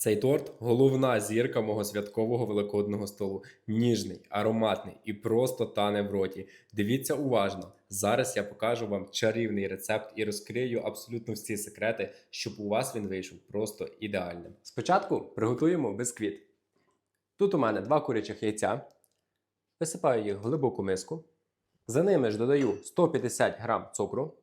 Цей торт головна зірка мого святкового великодного столу. Ніжний, ароматний і просто тане в роті. Дивіться уважно. Зараз я покажу вам чарівний рецепт і розкрию абсолютно всі секрети, щоб у вас він вийшов просто ідеальним. Спочатку приготуємо бисквіт. Тут у мене два курячих яйця. Висипаю їх в глибоку миску. За ними ж додаю 150 грам цукру.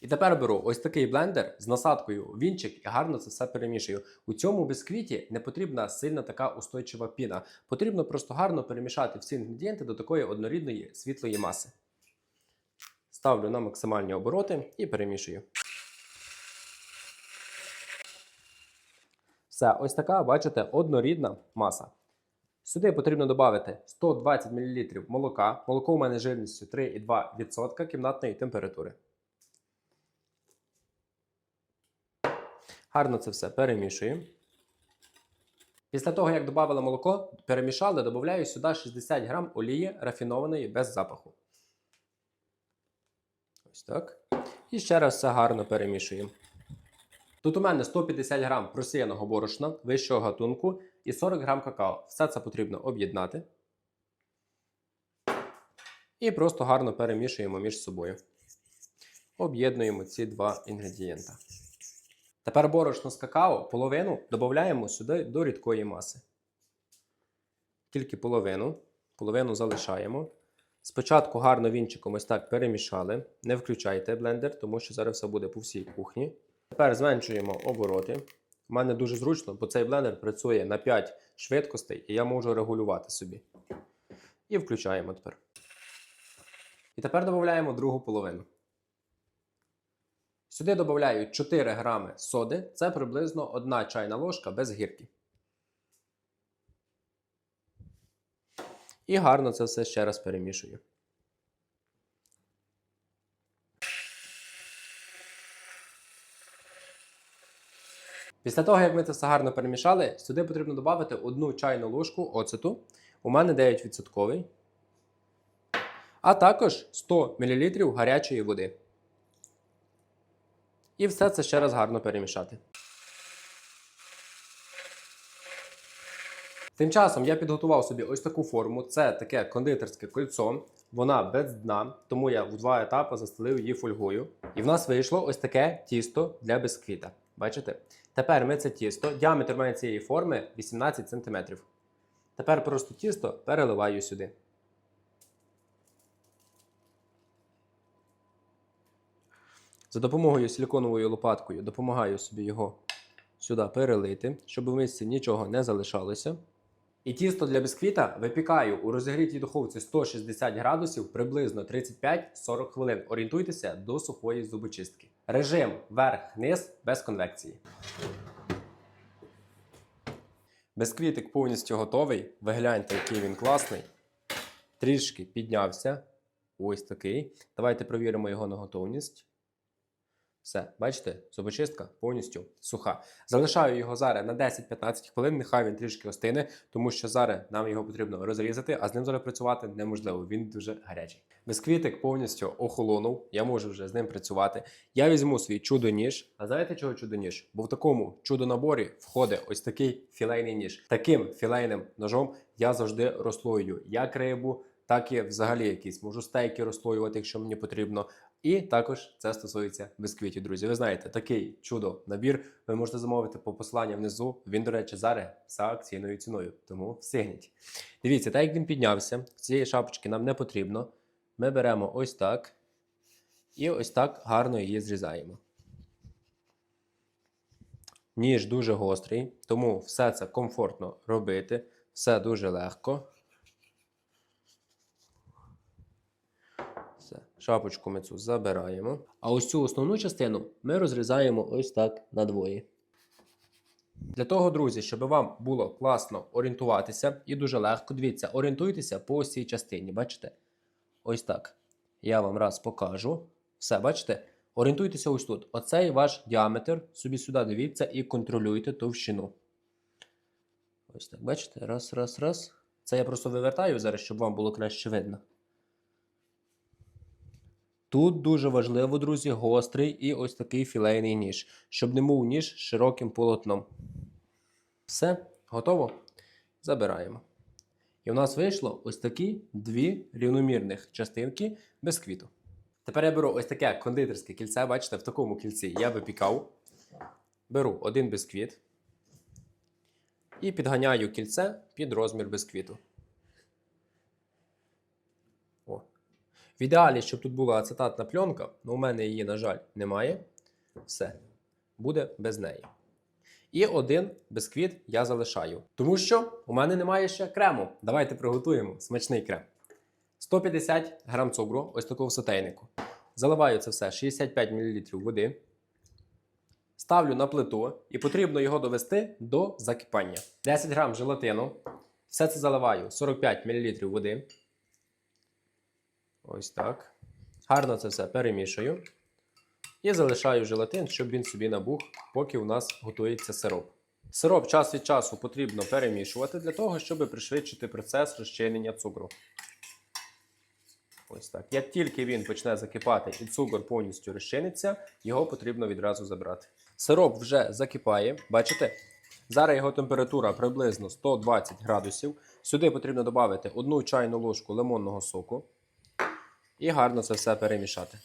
І тепер беру ось такий блендер з насадкою вінчик і гарно це все перемішую. У цьому бісквіті не потрібна сильна така устойчива піна. Потрібно просто гарно перемішати всі інгредієнти до такої однорідної світлої маси. Ставлю на максимальні обороти і перемішую. Все, ось така, бачите, однорідна маса. Сюди потрібно додати 120 мл молока. Молоко у мене жирністю 3,2% кімнатної температури. Гарно це все перемішуємо. Після того, як додали молоко, перемішали, додаю сюди 60 грам олії рафінованої без запаху. Ось так. І ще раз все гарно перемішуємо. Тут у мене 150 грам просіяного борошна вищого гатунку і 40 грам какао. Все це потрібно об'єднати. І просто гарно перемішуємо між собою. Об'єднуємо ці два інгредієнта. Тепер борошно з какао половину додаємо сюди до рідкої маси. Тільки половину. Половину залишаємо. Спочатку гарно вінчиком ось так перемішали. Не включайте блендер, тому що зараз все буде по всій кухні. Тепер зменшуємо обороти. У мене дуже зручно, бо цей блендер працює на 5 швидкостей, і я можу регулювати собі. І включаємо тепер. І тепер додаємо другу половину. Сюди додаю 4 грами соди, це приблизно 1 чайна ложка без гірки. І гарно це все ще раз перемішую. Після того, як ми це все гарно перемішали, сюди потрібно додати 1 чайну ложку оцету. У мене 9%. А також 100 мл гарячої води. І все це ще раз гарно перемішати. Тим часом я підготував собі ось таку форму. Це таке кондитерське кольцо. Вона без дна, тому я в два етапи застелив її фольгою. І в нас вийшло ось таке тісто для бисквіта. Бачите? Тепер ми це тісто, діаметр має цієї форми 18 см. Тепер просто тісто переливаю сюди. За допомогою силіконовою лопаткою допомагаю собі його сюди перелити, щоб в мисці нічого не залишалося. І тісто для бісквіта випікаю у розігрітій духовці 160 градусів приблизно 35-40 хвилин. Орієнтуйтеся до сухої зубочистки. Режим верх-низ без конвекції. Бісквітик повністю готовий. Ви гляньте, який він класний. Трішки піднявся. Ось такий. Давайте провіримо його на готовність. Все, бачите, зубочистка повністю суха. Залишаю його зараз на 10-15 хвилин, нехай він трішки остине, тому що зараз нам його потрібно розрізати, а з ним зараз працювати неможливо. Він дуже гарячий. Бисквітик повністю охолонув, я можу вже з ним працювати. Я візьму свій чудо-ніж. А знаєте чого чудо-ніж? Бо в такому чудо-наборі входить ось такий філейний ніж. Таким філейним ножом я завжди розслоюю як рибу, так і взагалі якісь можу стейки розслоювати, якщо мені потрібно. І також це стосується бисквітів, друзі. Ви знаєте, такий чудо набір ви можете замовити по посиланню внизу. Він, до речі, зараз за акційною ціною, тому встигніть. Дивіться, так як він піднявся, цієї шапочки нам не потрібно. Ми беремо ось так і ось так гарно її зрізаємо. Ніж дуже гострий, тому все це комфортно робити, все дуже легко. Все, шапочку ми цю забираємо. А ось цю основну частину ми розрізаємо ось так надвоє. Для того, друзі, щоб вам було класно орієнтуватися і дуже легко, дивіться, орієнтуйтеся по цій частині. Бачите? Ось так. Я вам раз покажу. Все, бачите? Орієнтуйтеся ось тут. Оцей ваш діаметр. Собі сюди дивіться і контролюйте товщину. Ось так, бачите? Раз, раз, раз. Це я просто вивертаю зараз, щоб вам було краще видно. Тут дуже важливо, друзі, гострий і ось такий філейний ніж, щоб не був ніж широким полотном. Все, готово. Забираємо. І у нас вийшло ось такі дві рівномірних частинки бисквіту. Тепер я беру ось таке кондитерське кільце. Бачите, в такому кільці я випікав. Беру один бисквіт і підганяю кільце під розмір бисквіту. В ідеалі, щоб тут була ацетатна пленка, але у мене її, на жаль, немає. Все. Буде без неї. І один бисквіт я залишаю. Тому що у мене немає ще крему. Давайте приготуємо смачний крем. 150 грам цукру, ось такого сотейнику. Заливаю це все 65 мл води. Ставлю на плиту і потрібно його довести до закипання. 10 грам желатину. Все це заливаю 45 мл води. Ось так. Гарно це все перемішую. І залишаю желатин, щоб він собі набух, поки у нас готується сироп. Сироп час від часу потрібно перемішувати для того, щоб пришвидшити процес розчинення цукру. Ось так. Як тільки він почне закипати і цукор повністю розчиниться, його потрібно відразу забрати. Сироп вже закипає, бачите? Зараз його температура приблизно 120 градусів. Сюди потрібно додати одну чайну ложку лимонного соку і гарно це все перемішати.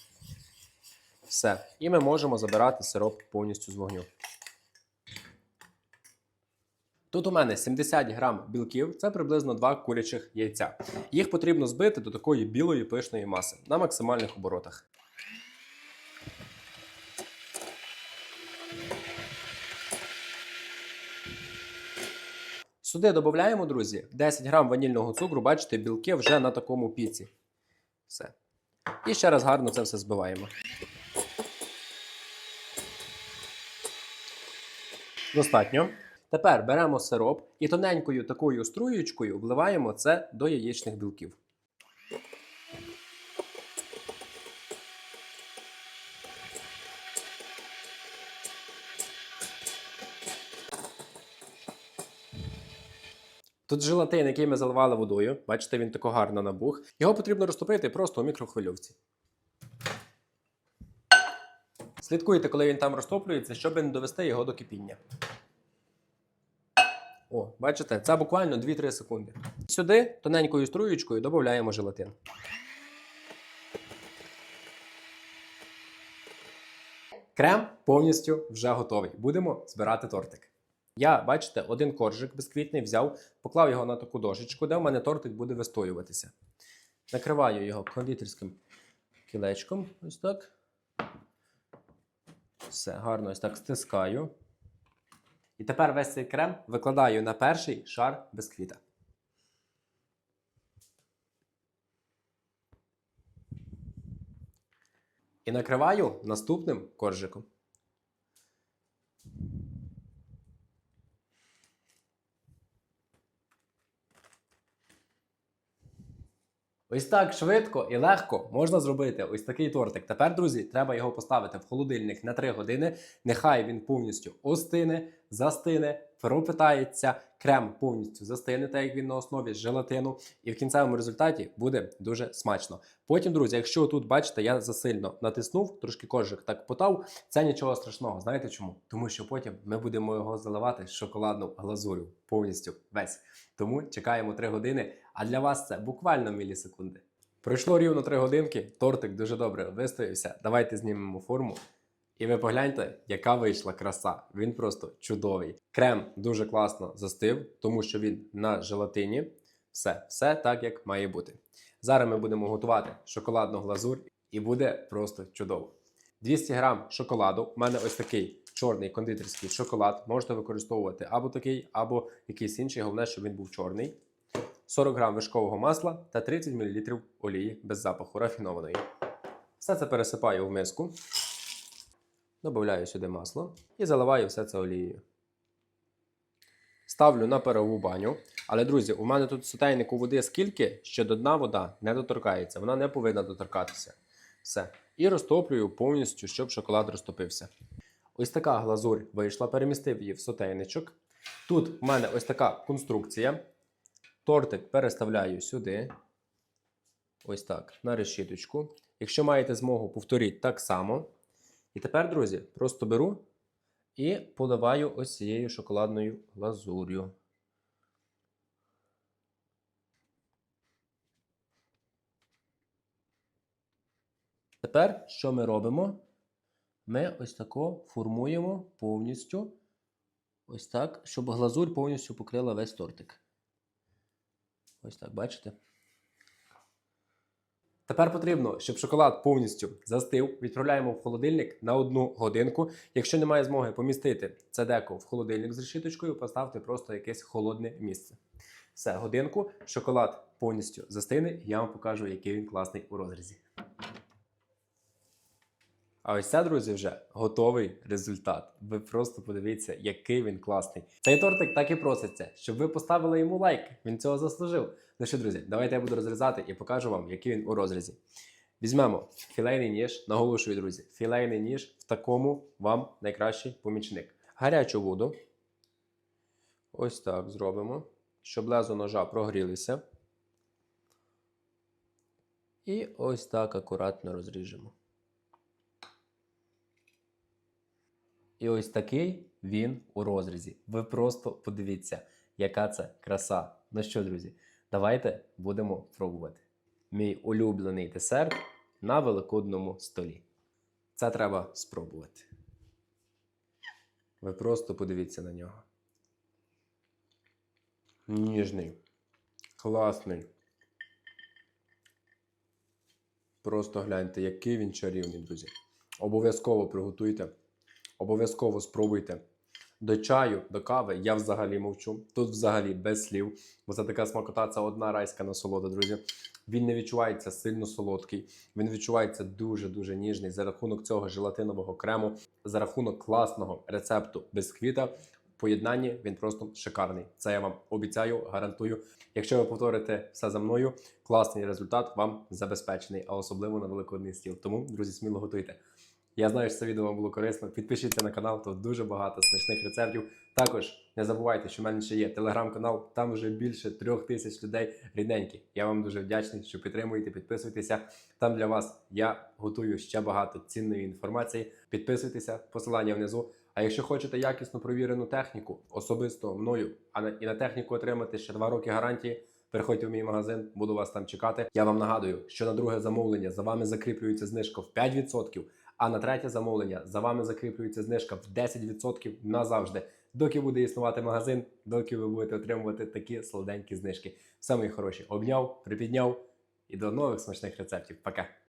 Все. І ми можемо забирати сироп повністю з вогню. Тут у мене 70 грам білків, це приблизно 2 курячих яйця. Їх потрібно збити до такої білої пишної маси на максимальних оборотах. Сюди додаємо, друзі, 10 грам ванільного цукру, бачите, білки вже на такому піці. Все. І ще раз гарно це все збиваємо. Достатньо. Тепер беремо сироп і тоненькою такою струєчкою вливаємо це до яєчних білків. Тут желатин, який ми заливали водою, бачите, він тако гарно набух. Його потрібно розтопити просто у мікрохвильовці. Слідкуйте, коли він там розтоплюється, щоб не довести його до кипіння. О, бачите, це буквально 2-3 секунди. Сюди тоненькою струєчкою додаємо желатин. Крем повністю вже готовий. Будемо збирати тортик. Я, бачите, один коржик безквітний взяв, поклав його на таку дошечку, де в мене тортик буде вистоюватися. Накриваю його кондитерським кілечком. Ось так. Все, гарно ось так стискаю. І тепер весь цей крем викладаю на перший шар бисквіта. І накриваю наступним коржиком. Ось так швидко і легко можна зробити ось такий тортик. Тепер, друзі, треба його поставити в холодильник на 3 години. Нехай він повністю остине, застине, пропитається, крем повністю застине, так як він на основі желатину, і в кінцевому результаті буде дуже смачно. Потім, друзі, якщо тут бачите, я засильно натиснув, трошки коржик так потав, це нічого страшного. Знаєте чому? Тому що потім ми будемо його заливати шоколадну глазурю повністю весь. Тому чекаємо 3 години. А для вас це буквально мілісекунди. Пройшло рівно 3 годинки, тортик дуже добре вистоявся. Давайте знімемо форму. І ви погляньте, яка вийшла краса. Він просто чудовий. Крем дуже класно застив, тому що він на желатині. Все, все так, як має бути. Зараз ми будемо готувати шоколадну глазурь, і буде просто чудово. 200 грам шоколаду. У мене ось такий чорний кондитерський шоколад. Можете використовувати або такий, або якийсь інший. Головне, щоб він був чорний. 40 грам вишкового масла та 30 мл олії без запаху рафінованої. Все це пересипаю в миску. Добавляю сюди масло і заливаю все це олією. Ставлю на парову баню. Але, друзі, у мене тут сотейнику води скільки, що до дна вода не доторкається. Вона не повинна доторкатися. Все. І розтоплюю повністю, щоб шоколад розтопився. Ось така глазурь вийшла, перемістив її в сотейничок. Тут в мене ось така конструкція. Тортик переставляю сюди. Ось так, на решіточку. Якщо маєте змогу, повторіть так само. І тепер, друзі, просто беру І поливаю ось цією шоколадною глазур'ю. Тепер що ми робимо? Ми ось тако формуємо повністю ось так, щоб глазурь повністю покрила весь тортик. Ось так, бачите? Тепер потрібно, щоб шоколад повністю застив. Відправляємо в холодильник на одну годинку. Якщо немає змоги помістити це деко в холодильник з решіточкою, поставте просто якесь холодне місце. Все, годинку, шоколад повністю застине, і я вам покажу, який він класний у розрізі. А ось це, друзі, вже готовий результат. Ви просто подивіться, який він класний. Цей тортик так і проситься, щоб ви поставили йому лайк. Він цього заслужив. Ну що, друзі, давайте я буду розрізати і покажу вам, який він у розрізі. Візьмемо філейний ніж, наголошую, друзі, філейний ніж в такому вам найкращий помічник. Гарячу воду. Ось так зробимо, щоб лезо ножа прогрілися. І ось так акуратно розріжемо. І ось такий він у розрізі. Ви просто подивіться, яка це краса. Ну що, друзі, давайте будемо пробувати. Мій улюблений десерт на великодному столі. Це треба спробувати. Ви просто подивіться на нього. Ніжний, класний. Просто гляньте, який він чарівний, друзі. Обов'язково приготуйте. Обов'язково спробуйте. До чаю, до кави я взагалі мовчу. Тут взагалі без слів. Бо це така смакота, це одна райська насолода, друзі. Він не відчувається сильно солодкий. Він відчувається дуже-дуже ніжний за рахунок цього желатинового крему, за рахунок класного рецепту бисквіта. В поєднанні він просто шикарний. Це я вам обіцяю, гарантую. Якщо ви повторите все за мною, класний результат вам забезпечений, а особливо на великодний стіл. Тому, друзі, сміло готуйте. Я знаю, що це відео вам було корисно. Підпишіться на канал, тут дуже багато смачних рецептів. Також не забувайте, що в мене ще є телеграм-канал, там вже більше трьох тисяч людей рідненькі. Я вам дуже вдячний, що підтримуєте, підписуйтеся. Там для вас я готую ще багато цінної інформації. Підписуйтеся, посилання внизу. А якщо хочете якісно провірену техніку, особисто мною, а на і на техніку отримати ще 2 роки гарантії. Переходьте в мій магазин, буду вас там чекати. Я вам нагадую, що на друге замовлення за вами закріплюється знижка в 5%, а на третє замовлення за вами закріплюється знижка в 10% назавжди. Доки буде існувати магазин, доки ви будете отримувати такі солоденькі знижки. Все мої хороші, обняв, припідняв і до нових смачних рецептів. Пока!